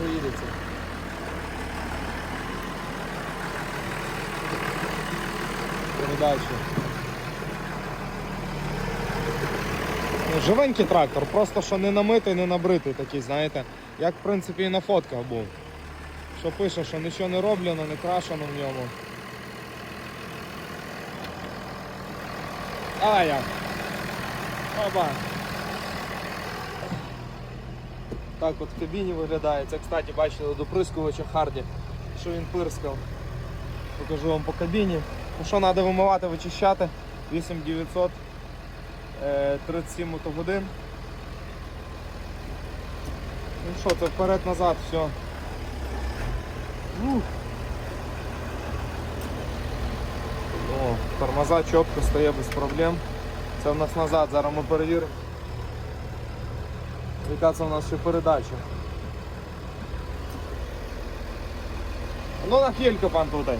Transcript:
проїдеться. Передачі. Ну, Живенький трактор, просто що не намитий, не набритий такий, знаєте, як в принципі і на фотках був. Що пише, що нічого не роблено, не крашено в ньому. А як? Оба. Так от в кабіні виглядає. Це, кстати, бачили до доприскувача Харді, що він пирскав. Покажу вам по кабіні. Ну що треба вимивати, вичищати. 8900 е, 37 мотогодин. Ну що, це вперед-назад, все. Ух. О, тормоза чітко стає без проблем. Це в нас назад, зараз ми перевіримо. Яка це у нас ще передача? Ну на хілька пан Тутай.